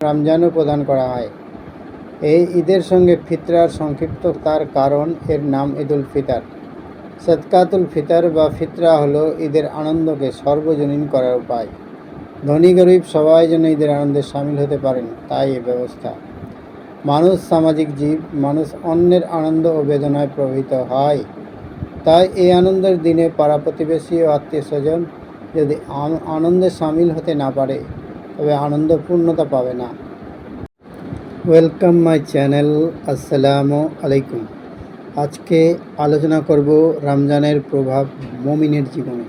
রমজানও প্রদান করা হয়। এই ঈদের সঙ্গে ফিতরার সংক্ষিপ্ত তার কারণ এর নাম ঈদুল ফিতার। সদকাতুল ফিতর বা ফিতরা হলো ঈদের আনন্দকে সর্বজনীন করার উপায়। ধনী গরিব সবাই যেন ঈদের আনন্দে সামিল হতে পারেন, তাই এ ব্যবস্থা। মানুষ সামাজিক জীব, মানুষ অন্যের আনন্দ ও বেদনায় প্রভাবিত হয়। তাই এই আনন্দের দিনে পাড়া প্রতিবেশী ও আত্মীয় স্বজন যদি আনন্দে সামিল হতে না পারে তবে আনন্দ পূর্ণতা পাবে না। ওয়েলকাম মাই চ্যানেল আসসালামু আলাইকুম। আজকে আলোচনা করব রমজানের প্রভাব মমিনের জীবনে।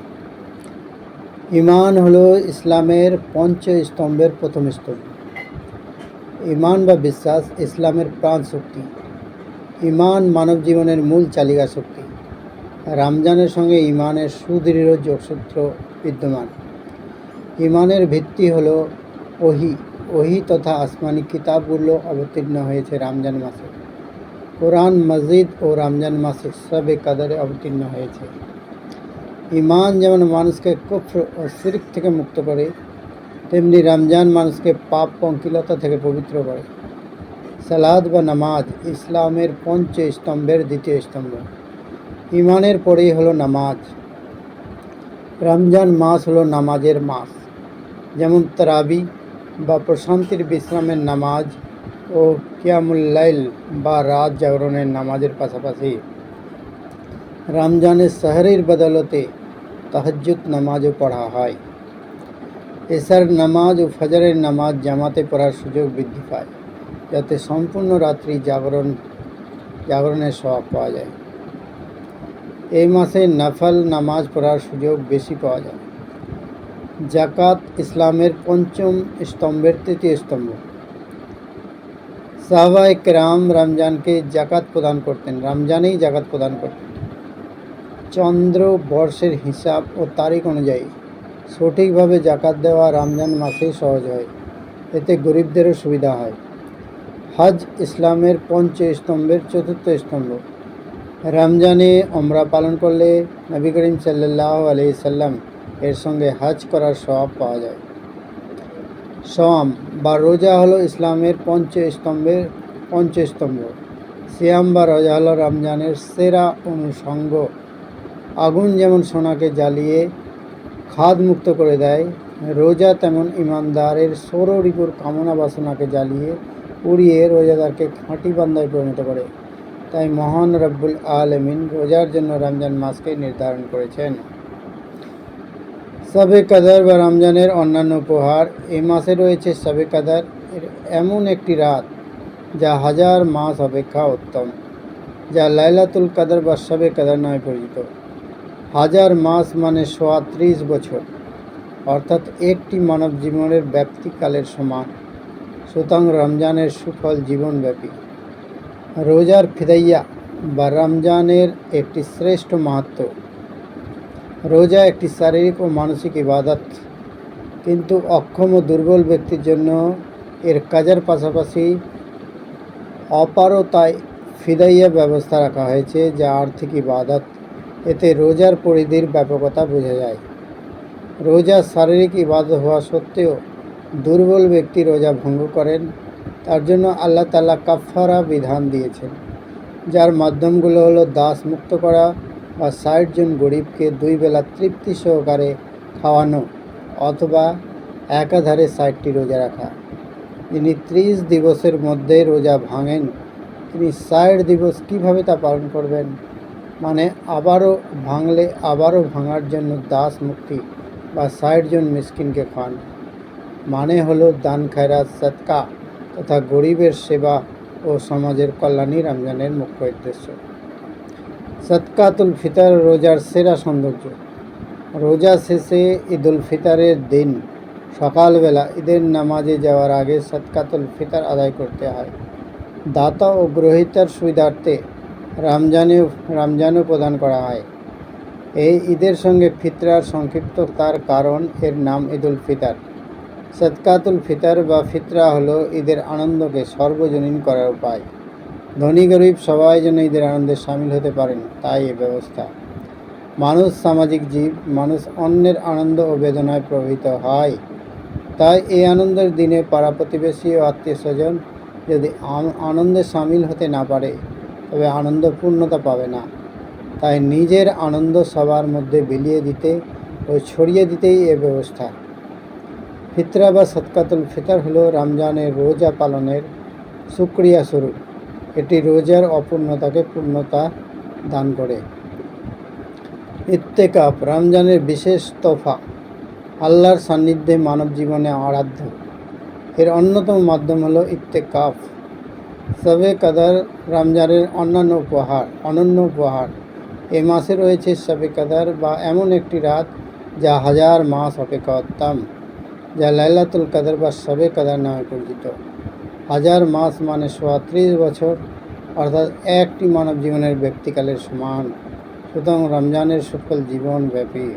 ইমান হলো ইসলামের পঞ্চ স্তম্ভের প্রথম স্তম্ভ। ইমান বা বিশ্বাস ইসলামের প্রাণ শক্তি। ইমান মানব জীবনের মূল চালিকা শক্তি। রমজানের সঙ্গে ইমানের সুদৃঢ় যোগসূত্র বিদ্যমান। ইমানের ভিত্তি হলো ওহি ওহি তথা আসমানি কিতাবগুলো অবতীর্ণ হয়েছে রমজান মাসে। কোরআন, মসজিদ ও রমজান মাসে সবে কাদারে অবতীর্ণ হয়েছে। ইমান যেমন মানুষকে কুফর ও শিরক থেকে মুক্ত করে, তেমনি রমজান মানুষকে পাপ পঙ্কিলতা থেকে পবিত্র করে। সালাদ বা নামাজ ইসলামের পঞ্চ স্তম্ভের দ্বিতীয় স্তম্ভ। ইমানের পরেই হলো নামাজ। রমজান মাস হলো নামাজের মাস। যেমন তারাবি বা প্রশান্তির বিশ্রামের নামাজ ও কিয়ামুল্লাইল বা রাত জাগরণের নামাজের পাশাপাশি রমজানের শহরের বদলতে তাহাজ্জুদ নামাজও পড়া হয়। এসার নামাজ ও ফজরের নামাজ জামাতে পড়ার সুযোগ বৃদ্ধি পায়, যাতে সম্পূর্ণ রাত্রি জাগরণ, জাগরণের স্বভাব পাওয়া যায়। এই মাসে নফল নামাজ পড়ার সুযোগ বেশি পাওয়া যায়। জাকাত ইসলামের পঞ্চম স্তম্ভের তৃতীয় স্তম্ভ। সাহবা একরাম রমজানকে জাকাত প্রদান করতেন, রমজানেই জাকাত প্রদান করতেন। চন্দ্র বর্ষের হিসাব ও তারিখ অনুযায়ী সঠিকভাবে জাকাত দেওয়া রমজান মাসেই সহজ হয়, এতে গরিবদেরও সুবিধা হয়। হজ ইসলামের পঞ্চ স্তম্ভের চতুর্থ স্তম্ভ। রমজানে আমরা পালন করলে নবী করিম সাল্লাহ আলি সাল্লাম এর সঙ্গে হাজ করার স্বভাব পাওয়া যায়। সম বা রোজা হলো ইসলামের পঞ্চ স্তম্ভের পঞ্চ স্তম্ভ। সিয়াম বা রোজা হলো রমজানের সেরা অনুষঙ্গ। আগুন যেমন সোনাকে জ্বালিয়ে খাদ মুক্ত করে দেয়, রোজা তেমন ইমানদারের সৌররিপুর কামনা বাসনাকে জ্বালিয়ে উড়িয়ে রোজাদারকে খাঁটি বান্দায় পরিণত করে। তাই মহান রব্বুল আলমিন রোজার জন্য রমজান মাসকে নির্ধারণ করেছেন। সবে কাদার বা রমজানের অন্যান্য উপহার এই মাসে রয়েছে সবে কাদার এমন একটি রাত যা হাজার মাস অপেক্ষা উত্তম, যা লাইলাতুল কাদার বা সবে কাদার নামে পরিচিত। হাজার মাস মানে সোয়া ত্রিশ বছর, অর্থাৎ একটি মানব জীবনের ব্যাপ্তিকালের সমান। সুতরাং রমজানের সুফল জীবনব্যাপী। রোজার ফিদাইয়া বা রমজানের একটি শ্রেষ্ঠ মাহাত্ম রোজা একটি শারীরিক ও মানসিক ইবাদত। কিন্তু অক্ষম ও দুর্বল ব্যক্তির জন্য এর কাজের পাশাপাশি অপারতায় ফিদাইয়া ব্যবস্থা রাখা হয়েছে, যা আর্থিক ইবাদত। এতে রোজার পরিধির ব্যাপকতা বোঝা যায়। রোজা শারীরিক ইবাদত হওয়া সত্ত্বেও দুর্বল ব্যক্তি রোজা ভঙ্গ করেন। তার জন্য আল্লাহ তালা কাফারা বিধান দিয়েছেন, যার মাধ্যমগুলো হলো দাস মুক্ত করা বা ষাট জন গরিবকে দুই বেলা তৃপ্তি সহকারে খাওয়ানো অথবা একাধারে ষাটটি রোজা রাখা। যিনি ত্রিশ দিবসের মধ্যে রোজা ভাঙেন, তিনি ষাট দিবস কীভাবে তা পালন করবেন? মানে আবারও ভাঙলে আবারও ভাঙার জন্য দাস মুক্তি বা ষাট জন মিসকিনকে খান মানে হলো দান, খায়রাত সৎকা তথা গরিবের সেবা ও সমাজের কল্যাণই রমজানের মুখ্য উদ্দেশ্য। সৎকাতুল ফিতর, রোজার সেরা সৌন্দর্য। রোজা শেষে ঈদুল ফিতরের দিন, সকালবেলা ঈদের নামাজে যাওয়ার আগে সৎকাতুল ফিতর আদায় করতে হয়। দাতা ও গ্রহিতার সুবিধার্থে রমজানেও রমজানও প্রদান করা হয়। এই ঈদের সঙ্গে ফিতরার সংক্ষিপ্ত তার কারণ এর নাম ঈদুল ফিতর। সৎকাতুল ফিতর বা ফিতরা হলো ঈদের আনন্দকে সর্বজনীন করার উপায়। ধনী গরিব সবাই যেন ঈদের আনন্দে সামিল হতে পারেন, তাই এ ব্যবস্থা। মানুষ সামাজিক জীব, মানুষ অন্যের আনন্দ ও বেদনায় প্রভাবিত হয়। তাই এই আনন্দের দিনে পাড়া প্রতিবেশী ও আত্মীয় স্বজন যদি আনন্দে সামিল হতে না পারে, তবে আনন্দ পূর্ণতা পাবে না। তাই নিজের আনন্দ সবার মধ্যে বিলিয়ে দিতে ও ছড়িয়ে দিতেই এ ব্যবস্থা। ফিতরা বা সৎকাতুল ফিতর হলো রমজানের রোজা পালনের সুক্রিয়া স্বরূপ। এটি রোজার অপূর্ণতাকে পূর্ণতা দান করে। ইত্তেকাপ রমজানের বিশেষ তোফা আল্লাহর সান্নিধ্যে মানব জীবনে আরাধ্য। এর অন্যতম মাধ্যম হলো ইত্তেকাফ। সবে কাদার রমজানের অন্যান্য উপহার, অনন্য উপহার। এ মাসে রয়েছে সবে কাদার বা এমন একটি রাত যা হাজার মাস অপেক্ষা উত্তম, যা লাইলাতুল কাদার বা সবে কাদার নামে পরিচিত। হাজার মাস মানে সোয়াত্রিশ বছর, অর্থাৎ একটি মানব জীবনের ব্যক্তিকালের সমান। সুতরাং রমজানের সকল জীবন ব্যাপী